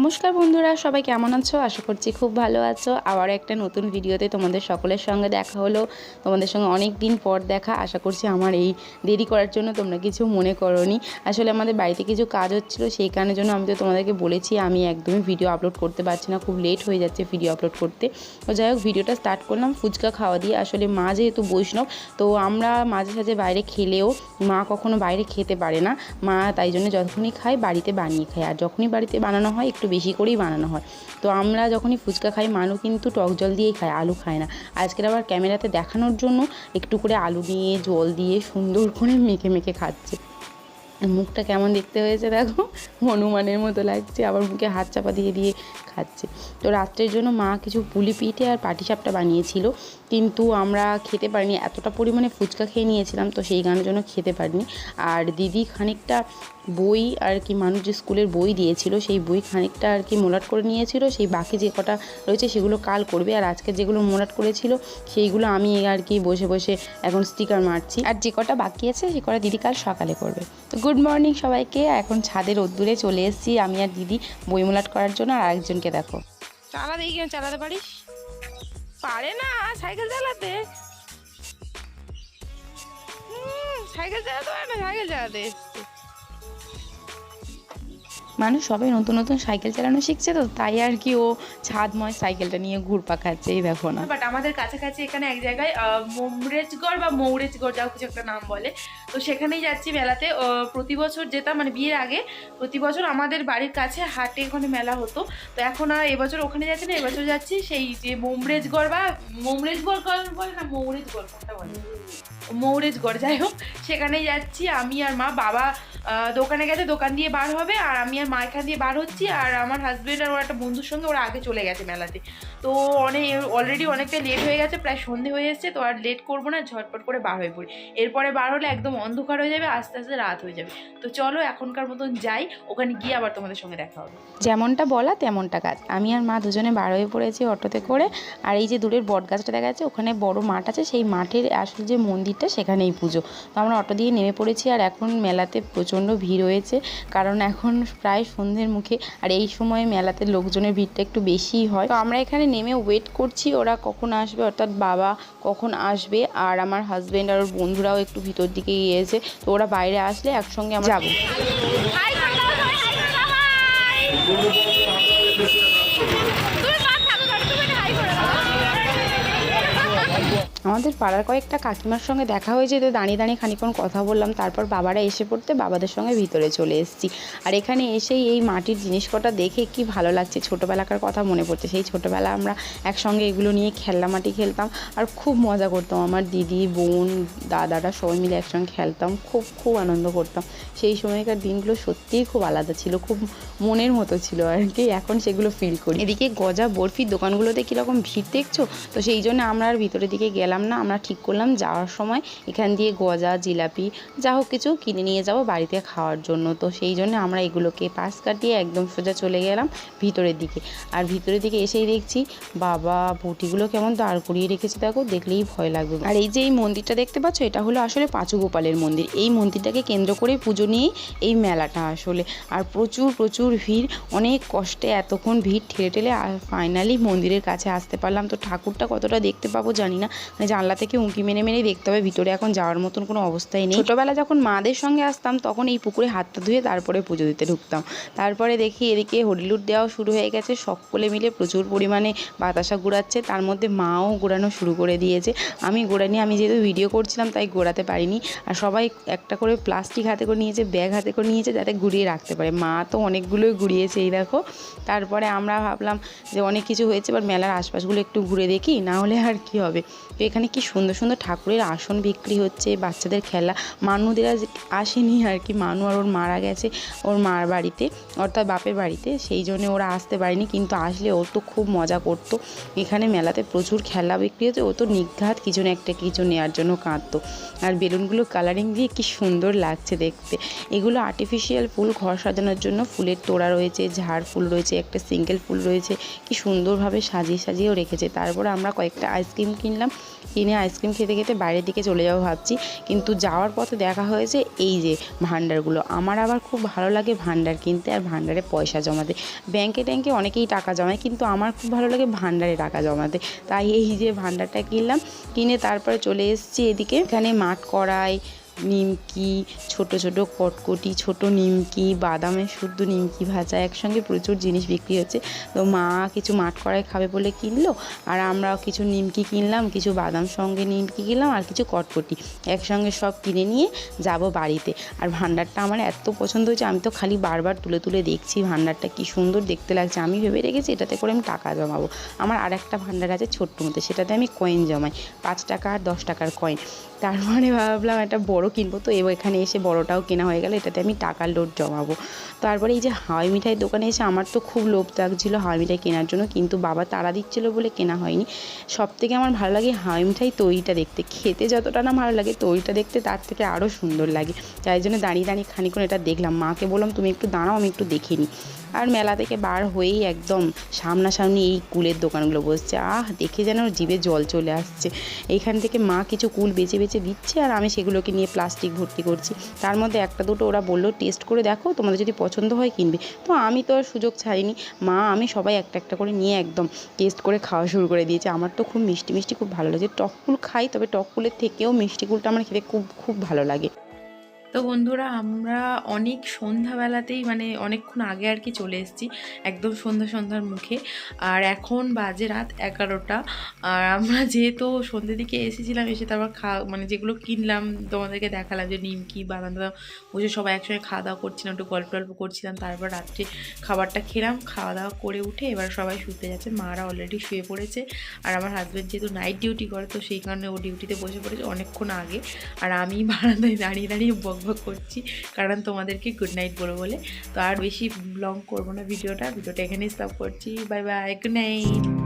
নমস্কার বন্ধুরা, সবাই কেমন আছো? আশা করছি খুব ভালো আছো। আবার একটা নতুন ভিডিওতে তোমাদের সকলের সঙ্গে দেখা হলো। তোমাদের সঙ্গে অনেক দিন পর দেখা। আশা করছি আমার এই দেরি করার জন্য তোমরা কিছু মনে করনি। আসলে আমাদের বাড়িতে কিছু কাজ হচ্ছিল, সেই কারণের জন্য আমি তো তোমাদেরকে বলেছি, আমি একদমই ভিডিও আপলোড করতে পারছি না। খুব লেট হয়ে যাচ্ছে ভিডিও আপলোড করতে। তো যাই হোক, ভিডিওটা স্টার্ট করলাম ফুচকা খাওয়া দিয়ে। আসলে মা যেহেতু বৈষ্ণব, তো আমরা মাঝে সাঝে বাইরে খেলেও মা কখনো বাইরে খেতে পারে না। মা তাই জন্য যখনই খায়, বাড়িতে বানিয়ে খায়। আর যখনই বাড়িতে বানানো হয়, একটু বেশি করেই বানানো হয়। তো আমরা যখনই ফুচকা খাই, মানু কিন্তু টক জল দিয়েই খায়, আলু খায় না। আজকের আবার ক্যামেরাতে দেখানোর জন্য একটু করে আলু দিয়ে, জল দিয়ে সুন্দর করে মেখে মেখে খাচ্ছে। মুখটা কেমন দেখতে হয়েছে দেখো? হনুমানের মতো লাগছে, আবার মুখে হাত চাপা দিয়ে দিয়ে খাচ্ছে। তো রাত্রের জন্য মা কিছু পুলি পিঠে আর পাটিসাপটা বানিয়েছিল। কিন্তু আমরা খেতে পারিনি। এতটা পরিমাণে ফুচকা খেয়ে নিয়েছিলাম, তো সেই গানের জন্য খেতে পারিনি। আর দিদি খানিকটা বই আর কি মানুষ যে স্কুলের বই দিয়েছিল, সেই বই খানিকটা আর কি মোলাট করে নিয়েছিল। সেই বাকি যে কটা রয়েছে সেগুলো কাল করবে। আর আজকে যেগুলো মোলাট করেছিল, সেইগুলো আমি আর কি বসে বসে এখন স্টিকার মারছি। আর যে কটা বাকি আছে, সে কটা দিদি কাল সকালে করবে। তো গুড মর্নিং সবাইকে। এখন ছাদের রোদ্দুরে চলে এসেছি আমি আর দিদি বই মোলাট করার জন্য। আর আরেকজনকে দেখো। চালা দেখি, চালাতে পারিস? পারে না সাইকেল চালাতে। হুম, সাইকেল চালাতে পারে না সাইকেল চালাতে। এসছে মানুষ সবাই নতুন নতুন সাইকেল চালানো শিখছে তো, তাই আর কি ও ছাদময় সাইকেলটা নিয়ে ঘুরপা খাচ্ছে, এই দেখো না। বাট আমাদের কাছাকাছি এখানে এক জায়গায় মোমরেজগড় বা মৌরেজগড় যাও কিছু একটা নাম বলে। তো সেখানেই যাচ্ছি মেলাতে। প্রতি বছর যেতাম মানে বিয়ের আগে, প্রতি বছর আমাদের বাড়ির কাছে হাটে ওখানে মেলা হতো। তো এখন আর এবছর ওখানে যাচ্ছি না, এবছর যাচ্ছি সেই যে মোমরেজগড় বা মোমরেজগড় বলে না, মৌরেজগড় কোনটা বলে? মৌরেজগড়, যাই হোক। সেখানেই যাচ্ছি, আমি আর মা, বাবা দোকানে গেছে, দোকান দিয়ে বার হবে, আর আমি আর মা এখান দিয়ে বার হচ্ছি আর আমার হাজবেন্ড আর ওর একটা বন্ধুর সঙ্গে ওরা আগে চলে গেছে মেলাতে। তো অনেক অলরেডি অনেকটা লেট হয়ে গেছে, প্রায় সন্ধে হয়ে এসছে, তো আর লেট করব না, ঝটপট করে বার হয়ে পড়ি। এরপরে বার হলে একদম অন্ধকার হয়ে যাবে, আস্তে আস্তে রাত হয়ে যাবে। তো চলো এখনকার মতন যাই, ওখানে গিয়ে আবার তোমাদের সঙ্গে দেখা হবে। যেমনটা বলা, তেমনটা কাজ। আমি আর মা দুজনে বার হয়ে পড়েছি অটোতে করে, আর এই যে দূরের বট গাছটা দেখা যাচ্ছে, ওখানে বড় মাঠ আছে, সেই মাঠের আসল যে মন্দিরটা, সেখানেই পুজো। তো আমরা অটো দিয়ে নেমে পড়েছি, আর এখন মেলাতে প্রচণ্ড ভিড় হয়েছে, কারণ এখন প্রায় সন্ধ্যের মুখে। আর এই সময় মেলাতে লোকজনের ভিড়টা একটু বেশিই হয়। তো আমরা এখানে নেমে ওয়েট করছি ওরা কখন আসবে? অর্থাৎ বাবা কখন আসবে? আর আমার হাজব্যান্ড আর ওর বন্ধুরাও একটু ভিতর দিকে গিয়েছে। তো ওরা বাইরে আসলে একসঙ্গে আমরা যাব। আমাদের পাড়ার কয়েকটা কাকিমার সঙ্গে দেখা হয়েছে, তো দাঁড়িয়ে দাঁড়িয়ে খানিক্ষণ কথা বললাম, তারপর বাবারা এসে পড়তে বাবাদের সঙ্গে ভিতরে চলে এসেছি। আর এখানে এসেই এই মাটির জিনিস কটা দেখে কি ভালো লাগছে, ছোটোবেলাকার কথা মনে পড়ছে। সেই ছোটোবেলা আমরা একসঙ্গে এগুলো নিয়ে খেলনা মাটি খেলতাম আর খুব মজা করতাম। আমার দিদি, বোন, দাদারা সবাই মিলে একসঙ্গে খেলতাম, খুব খুব আনন্দ করতাম। সেই সময়কার দিনগুলো সত্যিই খুব আলাদা ছিল, খুব মনের মতো ছিল আর কি। এখন সেগুলো ফিল করি। এদিকে গজা, বরফির দোকানগুলোতে কীরকম ভিড় দেখছ? তো সেই জন্য আমরা আর ভিতরের দিকে গেলাম না। আমরা ঠিক করলাম যাওয়ার সময় এখান দিয়ে গজা জিলাপি, যা হোক কিছু কিনে নিয়ে যাব বাড়িতে খাওয়ার জন্য। তো সেই জন্য আমরা এগুলোকে পাশ কাটিয়ে একদম সোজা চলে গেলাম ভিতরের দিকে। আর ভিতরের দিকে এসেই দেখছি বাবা বটিগুলো কেমন দাঁড় করিয়ে রেখেছে দেখো, দেখলেই ভয় লাগবে। আর এই যে এই মন্দিরটা দেখতে পাচ্ছ, এটা হলো আসলে পাঁচু গোপালের মন্দির। এই মন্দিরটাকে কেন্দ্র করে পুজো নিয়েই এই মেলাটা আসলে। আর প্রচুর প্রচুর ভিড়, অনেক কষ্টে এতক্ষণ ভিড়, ঠেলে ঠেলে ফাইনালি মন্দিরের কাছে আসতে পারলাম। তো ঠাকুরটা কতটা দেখতে পাবো জানি না। মানে জানলা থেকে উঁকি মেনে মেনেই দেখতে হবে, ভিতরে এখন যাওয়ার মতন কোনো অবস্থাই নেই। ছোটোবেলা যখন মাদের সঙ্গে আসতাম, তখন এই পুকুরে হাতটা ধুয়ে তারপরে পুজো দিতে ঢুকতাম। তারপরে দেখি এদিকে হরিলুট দেওয়াও শুরু হয়ে গেছে, সকলে মিলে প্রচুর পরিমাণে বাতাসা ঘোরাচ্ছে, তার মধ্যে মাও ঘোরানো শুরু করে দিয়েছে। আমি ঘোরানি আমি যেহেতু ভিডিও করছিলাম, তাই ঘোরাতে পারিনি। আর সবাই একটা করে প্লাস্টিক হাতে করে নিয়েছে, ব্যাগ হাতে করে নিয়েছে, যাতে ঘুরিয়ে রাখতে পারে। মা তো অনেকগুলোই ঘুরিয়েছে, এই দেখো। তারপরে আমরা ভাবলাম যে অনেক কিছু হয়েছে, এবার মেলার আশপাশগুলো একটু ঘুরে দেখি, না হলে আর কি হবে? তো এখানে কি সুন্দর সুন্দর ঠাকুরের আসন বিক্রি হচ্ছে, বাচ্চাদের খেলা। মানুদের আজ আসেনি আর কি, মানু আর ওর মারা গেছে, ওর মার বাড়িতে, অর্থাৎ বাপের বাড়িতে, সেই জন্য ওরা আসতে পারেনি। কিন্তু আসলে ও তো খুব মজা করতো। এখানে মেলাতে প্রচুর খেলা বিক্রি হচ্ছে ও তো নিঘাত কিছু না একটা কিছু নেওয়ার জন্য কাঁদতো। আর বেলুনগুলো কালারিং দিয়ে কি সুন্দর লাগছে দেখতে। এগুলো আর্টিফিশিয়াল ফুল ঘর সাজানোর জন্য ফুলের তোড়া রয়েছে, ঝাড় ফুল রয়েছে, একটা সিঙ্গেল ফুল রয়েছে। কি সুন্দরভাবে সাজিয়ে সাজিয়েও রেখেছে। তারপর আমরা কয়েকটা আইসক্রিম কিনলাম। কিনে আইসক্রিম খেতে খেতে বাইরের দিকে চলে যাব ভাবছি। কিন্তু যাওয়ার পথে দেখা হয়েছে এই যে ভান্ডারগুলো আমার আবার খুব ভালো লাগে ভান্ডার কিনতে আর ভান্ডারে পয়সা জমাতে। ব্যাংকে ট্যাঙ্কে অনেকেই টাকা জমায়, কিন্তু আমার খুব ভালো লাগে ভান্ডারে টাকা জমাতে। তাই এই যে ভান্ডারটা কিনলাম, কিনে তারপরে চলে এসেছি এদিকে। এখানে মাঠ কড়াই নিমকি, ছোট ছোট কটকটি, ছোট নিমকি, বাদামের শুদ্ধ নিমকি ভাজা, একসঙ্গে প্রচুর জিনিস বিক্রি হচ্ছে। তো মা কিছু মাঠ কড়াই খাবে বলে কিনলো, আর আমরাও কিছু নিমকি কিনলাম, কিছু বাদাম সঙ্গে নিমকি কিনলাম, আর কিছু কটকটি। একসঙ্গে সব কিনে নিয়ে যাব বাড়িতে। আর ভান্ডারটা আমার এত পছন্দ হয়েছে, আমি তো খালি বারবার তুলে তুলে দেখছি ভান্ডারটা কি সুন্দর দেখতে লাগছে। আমি ভেবে রেখেছি এটাতে করে আমি টাকা জমাবো। আমার আর একটা ভান্ডার আছে ছোট্ট মতো, সেটাতে আমি কয়েন জমাই, পাঁচ টাকা আর দশ টাকার কয়েন তারপরে ভাবলাম একটা বড় কিনবো। তো এখানে এসে বড়টাও কেনা হয়ে গেল, এটাতে আমি টাকার লোড জমাবো। তারপরে এই যে হাওয়াই মিঠাই দোকানে এসে আমার তো খুব লোভ লাগছিল হাওয়াই মিঠাই কেনার জন্য, কিন্তু বাবা তাড়া দিচ্ছিল বলে কেনা হয়নি। সব থেকে আমার ভালো লাগে হাওয়াই মিঠাই তৈরিটা দেখতে। খেতে যতটা না ভালো লাগে তৈরিটা দেখতে, তার থেকে আরও সুন্দর লাগে। তাই জন্য দাঁড়িয়ে দাঁড়িয়ে খানিক্ষণ এটা দেখলাম। মাকে বললাম, তুমি একটু দাঁড়াও, আমি একটু দেখে নিই। আর মেলা থেকে বার হয়েই একদম সামনাসামনি এই কুলের দোকানগুলো বসছে। আহ, দেখে যেন জিভে জল চলে আসছে। এইখান থেকে মা কিছু কুল বেছে বেছে দিচ্ছে আর আমি সেগুলোকে নিয়ে প্লাস্টিক ভর্তি করছি। তার মধ্যে একটা দুটো ওরা বলল টেস্ট করে দেখো, তোমাদের যদি পছন্দ হয় কিনবে। তো আমি তো আর সুযোগ ছাড়িনি। মা, আমি সবাই একটা একটা করে নিয়ে একদম টেস্ট করে খাওয়া শুরু করে দিয়েছে। আমার তো খুব মিষ্টি মিষ্টি খুব ভালো লাগে। টক কুল খাই, তবে টক কুলের থেকেও মিষ্টি কুলটা আমার খেতে খুব খুব ভালো লাগে। তো বন্ধুরা, আমরা অনেক সন্ধ্যাবেলাতেই মানে অনেকক্ষণ আগে আর কি চলে এসেছি একদম সন্ধ্যা সন্ধ্যার মুখে। আর এখন বাজে রাত এগারোটা। আর আমরা যেহেতু সন্ধ্যের দিকে এসেছিলাম, এসে তারপর খা মানে যেগুলো কিনলাম, তোমাদেরকে দেখালাম যে নিমকি বাদাম টাদাম বসে সবাই একসঙ্গে খাওয়া দাওয়া করছিলাম, একটু গল্প টল্প করছিলাম। তারপর রাত্রে খাবারটা খেলাম, খাওয়া দাওয়া করে উঠে এবার সবাই শুতে যাচ্ছে। মারা অলরেডি শুয়ে পড়েছে। আর আমার হাজব্যান্ড যেহেতু নাইট ডিউটি করে, তো সেই কারণে ও ডিউটিতে বসে পড়েছে অনেকক্ষণ আগে। আর আমি বারান্দায় দাঁড়িয়ে দাঁড়িয়ে করছি, কারণ তোমাদেরকে গুড নাইট বলো বলে। তো আর বেশি লং করব না ভিডিওটা ভিডিওটা এখানেই স্টপ করছি। Bye bye good night